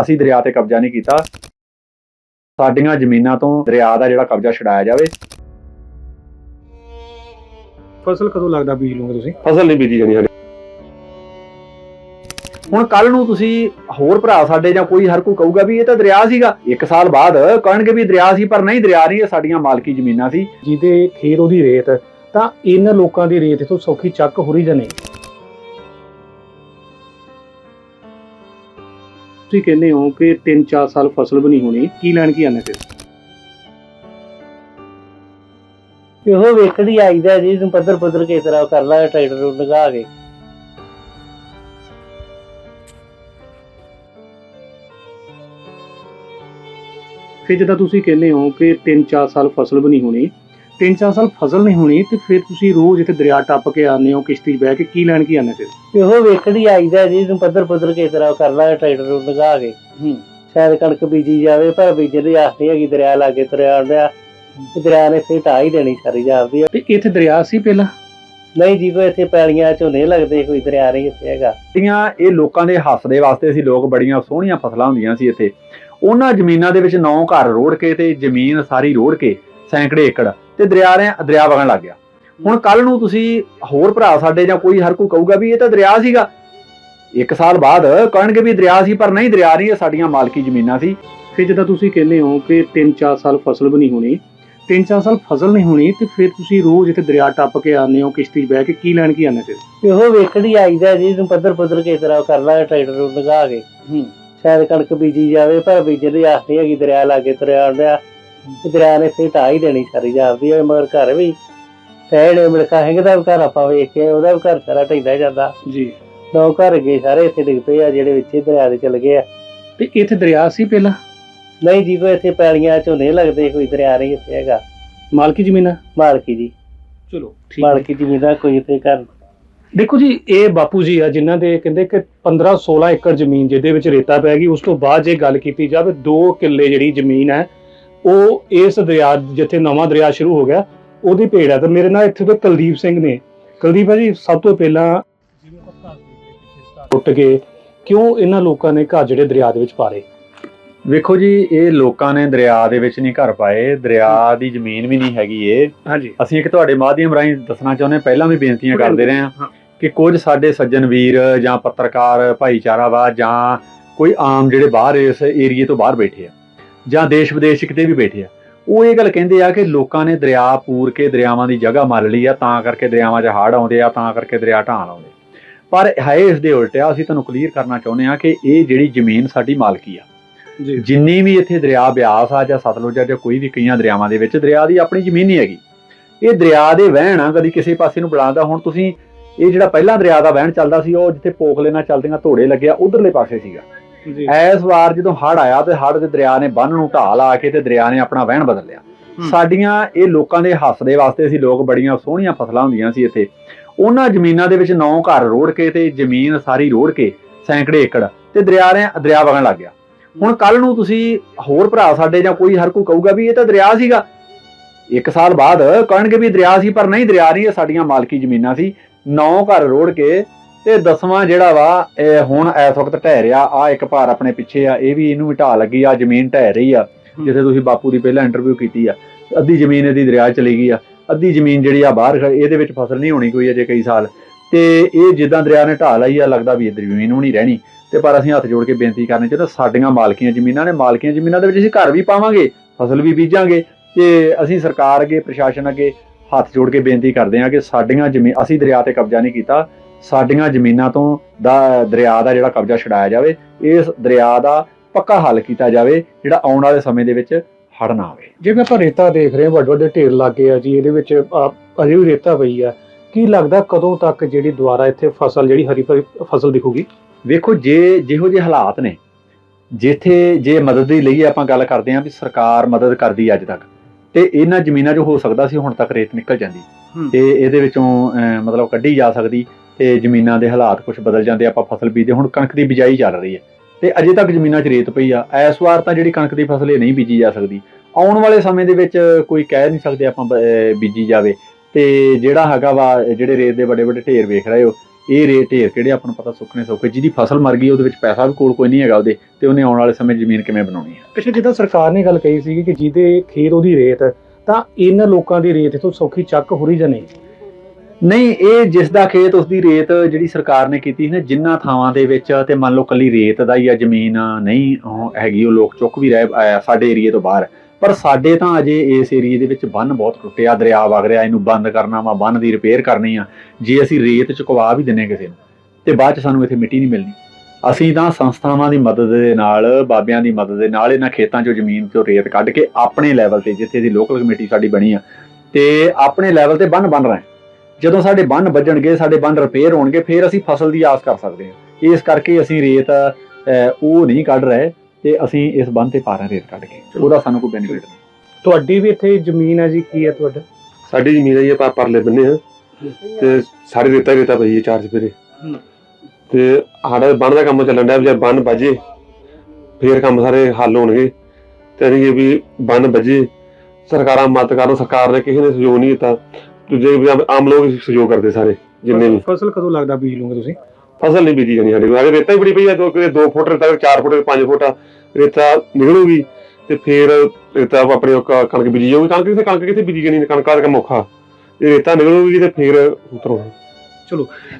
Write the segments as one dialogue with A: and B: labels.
A: ਅਸੀਂ ਦਰਿਆ ਤੇ ਕਬਜ਼ਾ ਨਹੀਂ ਕੀਤਾ। ਸਾਡੀਆਂ ਜ਼ਮੀਨਾਂ ਤੋਂ ਦਰਿਆ ਦਾ ਜਿਹੜਾ ਕਬਜ਼ਾ ਛਡਾਇਆ ਜਾਵੇ।
B: ਫਸਲ ਕਦੋਂ ਲੱਗਦਾ ਬੀਜ ਲਓਗੇ ਤੁਸੀਂ?
C: ਫਸਲ ਨਹੀਂ ਬੀਜੀ ਜਾਣੀ ਹਲੇ
A: ਹੁਣ ਕੱਲ ਨੂੰ ਤੁਸੀਂ ਹੋਰ ਭਰਾ ਸਾਡੇ ਜਾਂ ਕੋਈ ਹਰ ਕੋਈ ਕਹੂਗਾ ਵੀ ਇਹ ਤਾਂ ਦਰਿਆ ਸੀਗਾ। ਇੱਕ ਸਾਲ ਬਾਅਦ ਕਹਿਣਗੇ ਵੀ ਦਰਿਆ ਸੀ ਪਰ ਨਹੀਂ ਦਰਿਆ ਨਹੀਂ ਇਹ ਸਾਡੀਆਂ ਮਾਲਕੀ ਜ਼ਮੀਨਾਂ ਸੀ।
B: ਜਿਹਦੇ ਖੇਤ ਉਹਦੀ ਰੇਤ ਤਾਂ ਇਹਨਾਂ ਲੋਕਾਂ ਦੀ ਰੇਤ ਇਥੋਂ ਸੌਖੀ ਚੱਕ ਹੋ ਰਹੀ ਜਾਂ ਨਹੀਂ? ਤੁਸੀਂ ਕਹਿੰਦੇ ਹੋ ਕਿ 3-4 ਸਾਲ ਫਸਲ ਵੀ ਨਹੀਂ ਹੋਣੀ ਕੀ ਲੈਣ ਕੀ ਆਨੇ ਫਿਰ?
D: ਇਹੋ ਵੇਖੜੀ ਆਈਦਾ ਜੀ ਨੂੰ ਪੱਧਰ ਪੱਧਰ ਕੇ ਤਰ੍ਹਾਂ ਕਰ ਲਾ ਟਰੈਕਟਰ ਨੂੰ ਲਗਾ ਕੇ।
B: ਫਿਰ ਜਦੋਂ ਤੁਸੀਂ ਕਹਿੰਦੇ ਹੋ ਕਿ 3-4 ਸਾਲ ਫਸਲ ਵੀ ਨਹੀਂ ਹੋਣੀ 3-4 ਸਾਲ ਫਸਲ ਨਹੀਂ ਹੋਣੀ ਤੇ ਫਿਰ ਤੁਸੀਂ ਰੋਜ਼ ਇੱਥੇ ਦਰਿਆ ਟੱਪ ਕੇ ਆਉਂਦੇ ਹੋ ਕਿਸ਼ਤੀ 'ਚ ਬਹਿ ਕੇ ਕੀ ਲੈਣ ਕੀ ਆਨੇ ਫਿਰ?
D: ਇਹੋ ਵੇਖੜੀ ਆਈਦਾ ਜੀ ਨੂੰ ਪੱਧਰ ਪੱਧਰ ਕੇ ਤਰ੍ਹਾਂ ਕਰ ਲਾ ਟਰੈਕਟਰ ਨੂੰ ਲਗਾ ਕੇ।
B: ਹੂੰ।
D: ਸ਼ਾਇਦ ਕਣਕ ਬੀਜੀ ਜਾਵੇ ਪਰ ਬੀਜਣ ਦੀ ਆਸ ਨਹੀਂ ਹੈਗੀ ਦਰਿਆ ਲਾਗੇ ਤੁਰਿਆ ਆਉਂਦਾ। ਤੇ ਦਰਿਆ ਨੇ ਫਿਰ ਢਾਹ ਹੀ ਦੇਣੀ ਸਾਰੀ ਜਾਂਦੀ
B: ਤੇ ਇੱਥੇ ਦਰਿਆ ਸੀ ਪਹਿਲਾਂ?
D: ਨਹੀਂ ਜੀ ਕੋਈ ਇੱਥੇ ਪੈਲੀਆਂ ਝੋਨੇ ਲੱਗਦੇ ਕੋਈ ਦਰਿਆ ਨਹੀਂ ਇੱਥੇ ਹੈਗਾ।
A: ਜਿਹੜੀਆਂ ਇਹ ਲੋਕਾਂ ਦੇ ਹੱਸ ਦੇ ਵਾਸਤੇ ਸੀ ਲੋਕ ਬੜੀਆਂ ਸੋਹਣੀਆਂ ਫਸਲਾਂ ਹੁੰਦੀਆਂ ਸੀ ਇੱਥੇ। ਉਹਨਾਂ ਜ਼ਮੀਨਾਂ ਦੇ ਵਿੱਚ ਨੌ ਘਰ ਰੋੜ ਕੇ ਤੇ ਜ਼ਮੀਨ ਸਾਰੀ ਰੋੜ ਕੇ ਸੈਂਕੜੇ ਏਕੜ ਤੇ ਦਰਿਆ ਨੇ ਦਰਿਆ ਵਗਣ ਲੱਗ ਗਿਆ। ਹੁਣ ਕੱਲ ਨੂੰ ਤੁਸੀਂ ਹੋਰ ਭਰਾ ਸਾਡੇ ਜਾਂ ਕੋਈ ਹਰ ਕੋਈ ਕਹੂਗਾ ਵੀ ਇਹ ਤਾਂ ਦਰਿਆ ਸੀਗਾ। ਇੱਕ ਸਾਲ ਬਾਅਦ ਕਹਿਣਗੇ ਵੀ ਦਰਿਆ ਸੀ ਪਰ ਨਹੀਂ ਦਰਿਆ ਨਹੀਂ ਇਹ ਸਾਡੀਆਂ ਮਾਲਕੀ ਜ਼ਮੀਨਾਂ ਸੀ।
B: ਫਿਰ ਜਦੋਂ ਤੁਸੀਂ ਕਹਿੰਦੇ ਹੋ ਕਿ 3-4 ਸਾਲ ਫਸਲ ਵੀ ਨਹੀਂ ਹੋਣੀ 3-4 ਸਾਲ ਫਸਲ ਨਹੀਂ ਹੋਣੀ ਤੇ ਫਿਰ ਤੁਸੀਂ ਰੋਜ਼ ਇੱਥੇ ਦਰਿਆ ਟੱਪ ਕੇ ਆਉਂਦੇ ਹੋ ਕਿਸ਼ਤੀ 'ਚ ਬਹਿ ਕੇ ਕੀ ਲੈਣ ਕੀ ਆਨੇ ਫਿਰ?
D: ਇਹੋ ਵੇਖੜੀ ਆਈਦਾ ਜੀ ਨੂੰ ਪੱਧਰ ਪੱਧਰ ਕੇ ਤਰ੍ਹਾਂ ਕਰ ਲਾ ਟਰੈਕਟਰ ਨੂੰ ਲਗਾ ਕੇ।
B: ਹੂੰ।
D: ਸ਼ਾਇਦ ਕਣਕ ਬੀਜੀ ਜਾਵੇ ਪਰ ਬੀਜਣ ਦੀ ਆਸ ਨਹੀਂ ਹੈਗੀ ਦਰਿਆ ਲਾਗੇ ਤੁਰਿਆ ਆਉਂਦਾ। ਤੇ ਦਰਿਆ ਨੇ ਫਿਰ ਢਾਹ ਹੀ ਦੇਣੀ ਸਾਰੀ ਜਾਂਦੀ ਹੈ ਮਗਰ ਘਰ ਵੀ। ਸਹਿਣੇ ਮਿਲਕਾ ਹੈਗਾ ਦਾ ਵੀ ਘਰ ਆਪਾਂ ਵੇਖ ਕੇ ਉਹਦਾ ਵੀ ਘਰ ਸਾਰਾ ਢਹਿੰਦਾ ਜਾਂਦਾ।
B: ਜੀ।
D: ਨੌ ਘਰ ਗਏ ਸਾਰੇ ਇੱਥੇ ਡਿੱਗ ਪਏ ਆ ਜਿਹੜੇ ਵਿੱਚ ਹੀ ਦਰਿਆ ਦੇ ਚਲ ਗਏ ਆ।
B: ਤੇ ਇੱਥੇ ਦਰਿਆ ਸੀ ਪਹਿਲਾਂ?
D: ਨਹੀਂ ਜੀ ਕੋਈ ਇੱਥੇ ਪੈਲੀਆਂ ਝੋਨੇ ਲੱਗਦੇ ਕੋਈ ਦਰਿਆ ਨਹੀਂ ਇੱਥੇ ਹੈਗਾ।
B: ਮਾਲਕੀ ਜ਼ਮੀਨਾਂ
D: ਮਾਲਕੀ ਜੀ।
B: ਚਲੋ ਠੀਕ ਹੈ।
D: ਮਾਲਕੀ ਜ਼ਮੀਨਾਂ ਕੋਈ ਇੱਥੇ ਘਰ
B: ਦੇਖੋ ਜੀ ਇਹ ਬਾਪੂ ਜੀ ਆ ਜਿਨ੍ਹਾਂ ਦੇ ਕਹਿੰਦੇ ਕਿ 15 16 ਏਕੜ ਜ਼ਮੀਨ ਜਿਹਦੇ ਵਿੱਚ ਰੇਤਾ ਪੈ ਗਈ ਉਸ ਤੋਂ ਬਾਅਦ ਜੇ ਗੱਲ ਕੀਤੀ ਜਾਵੇ 2 ਕਿੱਲੇ ਜਿਹੜੀ ਜ਼ਮੀਨ ਹੈ ਉਹ ਇਸ ਦਰਿਆ ਜਿੱਥੇ ਨਵਾਂ ਦਰਿਆ ਸ਼ੁਰੂ ਹੋ ਗਿਆ ਉਹਦੀ ਭੇੜ ਹੈ। ਤੇ ਮੇਰੇ ਨਾਲ ਇੱਥੇ ਤੋਂ ਕੁਲਦੀਪ ਸਿੰਘ ਨੇ। ਕੁਲਦੀਪ ਜੀ ਸਭ ਤੋਂ ਪਹਿਲਾਂ ਟੁੱਟ ਗਏ ਕਿਉਂ ਇਹਨਾਂ ਲੋਕਾਂ ਨੇ ਘਰ ਜਿਹੜੇ ਦਰਿਆ ਦੇ ਵਿੱਚ ਪਾਰੇ
A: ਵੇਖੋ ਜੀ ਇਹ ਲੋਕਾਂ ਨੇ ਦਰਿਆ ਦੇ ਵਿੱਚ ਨਹੀਂ ਘਰ ਪਾਏ। ਦਰਿਆ ਦੀ ਜ਼ਮੀਨ ਵੀ ਨਹੀਂ ਹੈਗੀ ਇਹ।
B: ਹਾਂਜੀ।
A: ਅਸੀਂ ਇੱਕ ਤੁਹਾਡੇ ਮਾਧਿਅਮ ਰਾਹੀਂ ਦੱਸਣਾ ਚਾਹੁੰਦੇ ਹਾਂ, ਪਹਿਲਾਂ ਵੀ ਬੇਨਤੀਆਂ ਕਰਦੇ ਰਹੇ ਹਾਂ। ਕਿ ਕੁਝ ਸਾਡੇ ਸੱਜਣ ਵੀਰ ਜਾਂ ਪੱਤਰਕਾਰ ਭਾਈਚਾਰਾ ਵਾ ਜਾਂ ਕੋਈ ਆਮ ਜਿਹੜੇ ਬਾਹਰ ਇਸ ਏਰੀਏ ਤੋਂ ਬਾਹਰ ਬੈਠੇ ਆ ਜਾਂ ਦੇਸ਼ ਵਿਦੇਸ਼ ਕਿਤੇ ਵੀ ਬੈਠੇ ਆ। ਉਹ ਇਹ ਗੱਲ ਕਹਿੰਦੇ ਆ ਕਿ ਲੋਕਾਂ ਨੇ ਦਰਿਆ ਪੂਰ ਕੇ ਦਰਿਆਵਾਂ ਦੀ ਜਗ੍ਹਾ ਮੱਲ ਲਈ ਆ ਤਾਂ ਕਰਕੇ ਦਰਿਆਵਾਂ 'ਚ ਹੜ੍ਹ ਆਉਂਦੇ ਆ ਤਾਂ ਕਰਕੇ ਦਰਿਆ ਢਾਣ ਆਉਂਦੇ ਪਰ ਹੈ ਇਸ ਦੇ ਉਲਟਿਆ ਅਸੀਂ ਤੁਹਾਨੂੰ ਕਲੀਅਰ ਕਰਨਾ ਚਾਹੁੰਦੇ ਆ ਕਿ ਇਹ ਜਿਹੜੀ ਜ਼ਮੀਨ ਸਾਡੀ ਮਾਲਕੀ ਆ। ਜਿੰਨੀ ਵੀ ਇੱਥੇ ਦਰਿਆ ਬਿਆਸ ਆ ਜਾਂ ਸਤਲੁਜ ਆ ਜਾਂ ਕੋਈ ਵੀ ਕਈਆਂ ਦਰਿਆਵਾਂ ਦੇ ਵਿੱਚ ਦਰਿਆ ਦੀ ਆਪਣੀ ਜ਼ਮੀਨ ਨਹੀਂ ਹੈਗੀ। ਇਹ ਦਰਿਆ ਦੇ ਵਹਿਣ ਆ ਕਦੀ ਕਿਸੇ ਪਾਸੇ ਨੂੰ ਬੁਲਾਉਂਦਾ ਹੁਣ ਤੁਸੀਂ ਇਹ ਜਿਹੜਾ ਪਹਿਲਾਂ ਦਰਿਆ ਦਾ ਵਹਿਣ ਚੱਲਦਾ ਸੀ ਉਹ ਜਿੱਥੇ ਪੋਖਲੇ ਨਾਲ ਚੱਲਦੀਆਂ ਧੋੜੇ ਲੱਗਿਆ ਉਧਰਲੇ ਪਾਸੇ ਸੀਗਾ। ਐਸ ਵਾਰ ਜਦੋਂ ਹੜ ਆਇਆ ਤੇ ਹੜ ਦੇ ਦਰਿਆ ਨੇ ਬੰਨ ਨੂੰ ਢਾਹ ਲਾ ਕੇ ਤੇ ਦਰਿਆ ਨੇ ਆਪਣਾ ਵਹਿਣ ਬਦਲ ਲਿਆ। ਸਾਡੀਆਂ ਇਹ ਲੋਕਾਂ ਦੇ ਹੱਸ ਦੇ ਵਾਸਤੇ ਸੀ ਲੋਕ ਬੜੀਆਂ ਸੋਹਣੀਆਂ ਫਸਲਾਂ ਹੁੰਦੀਆਂ ਸੀ ਇੱਥੇ। ਉਹਨਾਂ ਜ਼ਮੀਨਾਂ ਦੇ ਵਿੱਚ ਨੌ ਘਰ ਰੋੜ ਕੇ ਤੇ ਜ਼ਮੀਨ ਸਾਰੀ ਰੋੜ ਕੇ ਸੈਂਕੜੇ ਏਕੜ ਤੇ ਦਰਿਆ ਨੇ ਦਰਿਆ ਵਗਣ ਲੱਗ ਗਿਆ। ਹੁਣ ਕੱਲ ਨੂੰ ਤੁਸੀਂ ਹੋਰ ਭਰਾ ਸਾਡੇ ਜਾਂ ਕੋਈ ਹਰ ਕੋਈ ਕਹੂਗਾ ਵੀ ਇਹ ਤਾਂ ਦਰਿਆ ਸੀਗਾ। ਇੱਕ ਸਾਲ ਬਾਅਦ ਕਹਿਣਗੇ ਵੀ ਦਰਿਆ ਸੀ ਪਰ ਨਹੀਂ ਦਰਿਆ ਨਹੀਂ ਇਹ ਸਾਡੀਆਂ ਮਾਲਕੀ ਜ਼ਮੀਨਾਂ ਸੀ। ਨੌ ਘਰ ਰੋੜ ਕੇ ਤੇ ਦਸਵਾਂ ਜਿਹੜਾ ਵਾ ਇਹ ਹੁਣ ਇਸ ਵਕਤ ਢਹਿ ਰਿਹਾ ਆ ਇੱਕ ਭਾਰ ਆਪਣੇ ਪਿੱਛੇ ਆ ਇਹ ਵੀ ਇਹਨੂੰ ਢਾਹ ਲੱਗੀ ਆ ਜ਼ਮੀਨ ਢਹਿ ਰਹੀ ਆ ਜਿੱਥੇ ਤੁਸੀਂ ਬਾਪੂ ਦੀ ਪਹਿਲਾਂ ਇੰਟਰਵਿਊ ਕੀਤੀ ਆ। ਅੱਧੀ ਜ਼ਮੀਨ ਇਹਦੀ ਦਰਿਆ ਚਲੀ ਗਈ ਆ ਅੱਧੀ ਜ਼ਮੀਨ ਜਿਹੜੀ ਆ ਬਾਹਰ ਇਹਦੇ ਵਿੱਚ ਫਸਲ ਨਹੀਂ ਹੋਣੀ ਕੋਈ ਅਜੇ ਕਈ ਸਾਲ। ਤੇ ਇਹ ਜਿੱਦਾਂ ਦਰਿਆ ਨੇ ਢਾਹ ਲਈ ਆ ਲੱਗਦਾ ਵੀ ਇੱਧਰ ਜ਼ਮੀਨ ਨਹੀਂ ਰਹਿਣੀ। ਤੇ ਪਰ ਅਸੀਂ ਹੱਥ ਜੋੜ ਕੇ ਬੇਨਤੀ ਕਰਨੀ ਚਾਹੁੰਦੇ ਸਾਡੀਆਂ ਮਾਲਕੀਆਂ ਜ਼ਮੀਨਾਂ ਨੇ ਮਾਲਕੀਆਂ ਜ਼ਮੀਨਾਂ ਦੇ ਵਿੱਚ ਅਸੀਂ ਘਰ ਵੀ ਪਾਵਾਂਗੇ ਫਸਲ ਵੀ ਬੀਜਾਂਗੇ। ਤੇ ਅਸੀਂ ਸਰਕਾਰ ਅੱਗੇ ਪ੍ਰਸ਼ਾਸਨ ਅੱਗੇ ਹੱਥ ਜੋੜ ਕੇ ਬੇਨਤੀ ਕਰਦੇ ਹਾਂ ਕਿ ਸਾਡੀਆਂ ਜ਼ਮੀਨ ਅਸੀਂ ਦਰਿਆ ਤੇ ਕਬਜ਼ਾ ਨਹੀਂ ਕੀਤਾ ਸਾਡੀਆਂ ਜ਼ਮੀਨਾਂ ਤੋਂ ਦਾ ਦਰਿਆ ਦਾ ਜਿਹੜਾ ਕਬਜ਼ਾ ਛਡਾਇਆ ਜਾਵੇ ਇਸ ਦਰਿਆ ਦਾ ਪੱਕਾ ਹੱਲ ਕੀਤਾ ਜਾਵੇ ਜਿਹੜਾ ਆਉਣ ਵਾਲੇ ਸਮੇਂ ਦੇ ਵਿੱਚ ਹੜ ਨਾ ਆਵੇ।
B: ਜਿਵੇਂ ਆਪਾਂ ਰੇਤਾ ਦੇਖ ਰਹੇ ਹਾਂ ਵੱਡੇ ਵੱਡੇ ਢੇਰ ਲੱਗੇ ਆ ਜੀ ਇਹਦੇ ਵਿੱਚ ਆ, ਅਜੇ ਵੀ ਰੇਤਾ ਪਈ ਆ। ਕੀ ਲੱਗਦਾ ਕਦੋਂ ਤੱਕ ਜਿਹੜੀ ਦੁਬਾਰਾ ਇੱਥੇ ਫਸਲ ਜਿਹੜੀ ਹਰੀ ਭਰੀ ਫਸਲ ਦਿਖੂਗੀ?
A: ਵੇਖੋ ਜੇ ਜਿਹੋ ਜਿਹੇ ਹਾਲਾਤ ਨੇ ਜਿੱਥੇ ਜੇ ਮਦਦ ਦੀ ਲਈ ਆਪਾਂ ਗੱਲ ਕਰਦੇ ਹਾਂ ਵੀ ਸਰਕਾਰ ਮਦਦ ਕਰਦੀ ਅੱਜ ਤੱਕ ਤੇ ਇਹਨਾਂ ਜ਼ਮੀਨਾਂ 'ਚੋਂ ਹੋ ਸਕਦਾ ਸੀ ਹੁਣ ਤੱਕ ਰੇਤ ਨਿਕਲ ਜਾਂਦੀ। ਤੇ ਇਹਦੇ ਵਿੱਚੋਂ ਮਤਲਬ ਕੱਢੀ ਜਾ ਸਕਦੀ। ਤੇ ਜ਼ਮੀਨਾਂ ਦੇ ਹਾਲਾਤ ਕੁਝ ਬਦਲ ਜਾਂਦੇ ਆਪਾਂ ਫਸਲ ਬੀਜਦੇ ਹੁਣ ਕਣਕ ਦੀ ਬਿਜਾਈ ਚੱਲ ਰਹੀ ਹੈ। ਤੇ ਅਜੇ ਤੱਕ ਜ਼ਮੀਨਾਂ 'ਚ ਰੇਤ ਪਈ ਆ, ਇਸ ਵਾਰ ਤਾਂ ਜਿਹੜੀ ਕਣਕ ਦੀ ਫਸਲ ਇਹ ਨਹੀਂ ਬੀਜੀ ਜਾ ਸਕਦੀ। ਆਉਣ ਵਾਲੇ ਸਮੇਂ ਦੇ ਵਿੱਚ ਕੋਈ ਕਹਿ ਨਹੀਂ ਸਕਦੇ ਆਪਾਂ ਬੀਜੀ ਜਾਵੇ। ਤੇ ਜਿਹੜਾ ਹੈਗਾ ਵਾ, ਜਿਹੜੇ ਰੇਤ ਦੇ ਵੱਡੇ ਵੱਡੇ ਢੇਰ ਵੇਖ ਰਹੇ ਹੋ, ਇਹ ਰੇਤ ਢੇਰ ਕਿਹੜੇ ਆਪਾਂ ਨੂੰ ਪਤਾ ਸੁੱਕਣੇ ਸੌਖੇ, ਜਿਹਦੀ ਫਸਲ ਮਰ ਗਈ, ਉਹਦੇ ਵਿੱਚ ਪੈਸਾ ਵੀ ਕੋਲ ਕੋਈ ਨਹੀਂ ਹੈਗਾ ਉਹਦੇ, ਤੇ ਉਹਨੇ ਆਉਣ ਵਾਲੇ ਸਮੇਂ ਜ਼ਮੀਨ ਕਿਵੇਂ ਬਣਾਉਣੀ ਹੈ।
B: ਪਿੱਛੇ ਜਿੱਦਾਂ ਸਰਕਾਰ ਨੇ ਗੱਲ ਕਹੀ ਸੀ ਕਿ ਜਿਹਦੇ ਖੇਤ ਉਹਦੀ ਰੇਤ ਤਾਂ ਇਹਨਾਂ ਲੋਕਾਂ ਦੀ ਰੇਤ ਇਥੋਂ ਸੌਖੀ ਚੱਕ ਹੋ ਰਹੀ ਜਾਂ ਨਹੀਂ?
A: ਨਹੀਂ, ਇਹ ਜਿਸ ਦਾ ਖੇਤ, ਉਸ ਦੀ ਰੇਤ ਜਿਹੜੀ ਸਰਕਾਰ ਨੇ ਕੀਤੀ ਸੀ ਨਾ, ਜਿੰਨਾ ਥਾਵਾਂ ਦੇ ਵਿੱਚ ਤੇ ਮੰਨ ਲਓ ਕੱਲੀ ਰੇਤ ਦਾ ਹੀ ਆ, ਜ਼ਮੀਨ ਨਹੀਂ, ਉਹ ਹੈਗੀ, ਉਹ ਲੋਕ ਚੁੱਕ ਵੀ ਰਹੇ ਸਾਡੇ ਏਰੀਏ ਤੋਂ ਬਾਹਰ। ਪਰ ਸਾਡੇ ਤਾਂ ਅਜੇ ਇਸ ਏਰੀਏ ਦੇ ਵਿੱਚ ਬੰਨ ਬਹੁਤ ਟੁੱਟਿਆ, ਦਰਿਆ ਵਗ ਰਿਹਾ, ਇਹਨੂੰ ਬੰਦ ਕਰਨਾ ਵਾ, ਬੰਨ ਦੀ ਰਿਪੇਅਰ ਕਰਨੀ ਆ। ਜੇ ਅਸੀਂ ਰੇਤ ਚੁਕਵਾ ਵੀ ਦਿੰਨੇ ਕਿਸੇ ਨੂੰ, ਤੇ ਬਾਅਦ ਚ ਸਾਨੂੰ ਇੱਥੇ ਮਿੱਟੀ ਨਹੀਂ ਮਿਲਣੀ। ਅਸੀਂ ਤਾਂ ਸੰਸਥਾਵਾਂ ਦੀ ਮਦਦ ਦੇ ਨਾਲ, ਬਾਬਿਆਂ ਦੀ ਮਦਦ ਦੇ ਨਾਲ ਇਹਨਾਂ ਖੇਤਾਂ ਚੋਂ ਜ਼ਮੀਨ ਚੋਂ ਰੇਤ ਕੱਢ ਕੇ ਆਪਣੇ ਲੈਵਲ ਤੇ, ਜਿੱਥੇ ਦੀ ਲੋਕਲ ਕਮੇਟੀ ਸਾਡੀ ਬਣੀ ਆ, ਤੇ ਆਪਣੇ ਲੈਵਲ ਤੇ ਬੰਨ ਬਣ ਰਹੇ। ਜਦੋਂ ਸਾਡੇ ਬੰਨ ਵੱਜਣਗੇ ਸਾਡੇ ਬੰਨ ਰਿਪੇਅਰ ਹੋਣਗੇ ਫਿਰ ਅਸੀਂ ਫਸਲ ਦੀ ਆਸ ਕਰ ਸਕਦੇ ਹਾਂ। ਇਸ ਕਰਕੇ ਅਸੀਂ ਰੇਤ ਉਹ ਨਹੀਂ ਕੱਢ ਰਹੇ ਤੇ ਅਸੀਂ ਇਸ ਬੰਨ ਤੇ ਪਾ ਰਹੇ ਰੇਤ ਕੱਢ ਕੇ ਉਹਦਾ ਸਾਨੂੰ ਕੋਈ ਬੈਨੀਫਿਟ ਨਹੀਂ।
B: ਤੁਹਾਡੀ ਵੀ ਇੱਥੇ ਜ਼ਮੀਨ ਹੈ ਜੀ ਕੀ ਹੈ ਤੁਹਾਡਾ?
C: ਸਾਡੀ ਜ਼ਮੀਨ ਹੈ ਜੀ ਆਪਾਂ ਪਰਲੇ ਬੰਨੇ ਆ ਤੇ ਸਾਰੇ ਰੇਤਾ ਹੀ ਰੇਤਾ ਪਈ ਹੈ ਚਾਰ ਚਪੇਰੇ
B: ਹੂੰ।
C: ਤੇ ਸਾਡਾ ਬੰਨ ਦਾ ਕੰਮ ਚੱਲਣ ਡਿਆ ਵੀ ਜੇ ਬੰਨ ਵੱਜੇ ਫੇਰ ਕੰਮ ਸਾਰੇ ਹੱਲ ਹੋਣਗੇ। ਤੇ ਅਸੀਂ ਇਹ ਵੀ ਬੰਨ ਵੱਜੇ ਸਰਕਾਰਾਂ ਮਦਦ ਕਰਨ ਸਰਕਾਰ ਨੇ ਕਿਸੇ ਨੇ ਸਹਿਯੋਗ ਨਹੀਂ ਦਿੱਤਾ। ਦੂਜੇ ਆਮ- ਆਮ ਲੋਕ ਸਹਿਯੋਗ ਕਰਦੇ ਸਾਰੇ ਜਿੰਨੇ ਵੀ।
B: ਫਸਲ ਕਦੋਂ ਲੱਗਦਾ ਬੀਜ ਲਓਗੇ ਤੁਸੀਂ?
C: ਫਸਲ ਨਹੀਂ ਬੀਜੀ ਜਾਣੀ ਸਾਡੇ ਕੋਲ। ਅਗਰ ਰੇਤਾ ਹੀ ਬੜੀ ਪਈ ਆ ਦੋ ਕਿਤੇ 2 ਫੁੱਟ ਰੇਤਾ 4 ਫੁੱਟ 5 ਫੁੱਟ ਰੇਤਾ ਨਿਕਲੂਗੀ ਤੇ ਫੇਰ ਰੇਤਾ ਆਪਣੇ ਉਹ ਕ- ਕਣਕ ਬੀਜੀ ਜਾਊਗੀ। ਕਣਕ ਕਿਥੇ ਕਣਕ ਕਿਥੇ ਬੀਜੀ ਜਾਣੀ? ਕਣਕ ਦਾ ਕੰਮ ਔਖਾ। ਇਹ ਰੇਤਾ ਨਿਕਲੂਗੀ ਤੇ ਫੇਰ ਉਤਰੋਣਾ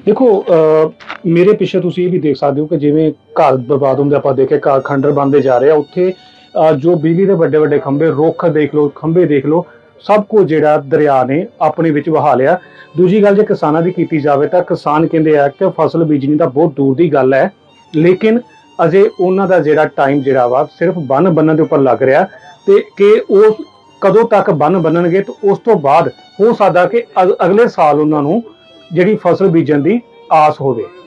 B: ਦੇਖੋ ਅਹ, ਮੇਰੇ ਪਿੱਛੇ ਤੁਸੀਂ ਇਹ ਵੀ ਦੇਖ ਸਕਦੇ ਹੋ ਕਿ ਜਿਵੇਂ ਘਰ ਬਰਬਾਦ ਹੁੰਦੇ ਆਪਾਂ ਦੇਖੇ ਘਰ ਖੰਡਰ ਬਣਦੇ ਜਾ ਰਹੇ ਆ। ਉੱਥੇ ਅਹ, ਜੋ ਬਿਜਲੀ ਦੇ ਵੱਡੇ ਵੱਡੇ ਖੰਭੇ ਰੁੱਖ ਦੇਖ ਲਓ ਖੰਭੇ ਦੇਖ ਲਓ ਸਭ ਕੁਝ ਜਿਹੜਾ ਦਰਿਆ ਨੇ ਆਪਣੇ ਵਿੱਚ ਵਹਾ ਲਿਆ। ਦੂਜੀ ਗੱਲ ਜੇ ਕਿਸਾਨਾਂ ਦੀ ਕੀਤੀ ਜਾਵੇ ਤਾਂ ਕਿਸਾਨ ਕਹਿੰਦੇ ਆ ਕਿ ਫਸਲ ਬੀਜਣੀ ਤਾਂ ਬਹੁਤ ਦੂਰ ਦੀ ਗੱਲ ਹੈ, ਲੇਕਿਨ ਅਜੇ ਉਹਨਾਂ ਦਾ ਜਿਹੜਾ ਟਾਈਮ ਜਿਹੜਾ ਵਾ ਸਿਰਫ ਬੰਨ ਬੰਨਣ ਦੇ ਉੱਪਰ ਲੱਗ ਰਿਹਾ ਤੇ ਕਿ ਉਹ ਕਦੋਂ ਤੱਕ ਬੰਨ ਬੰਨਣਗੇ ਤੇ ਉਸ ਤੋਂ ਬਾਅਦ ਹੋ ਸਕਦਾ ਕਿ ਅਗ- ਅਗਲੇ ਸਾਲ ਉਹਨਾਂ ਨੂੰ ਜਿਹੜੀ ਫਸਲ ਬੀਜਣ ਦੀ ਆਸ ਹੋਵੇ।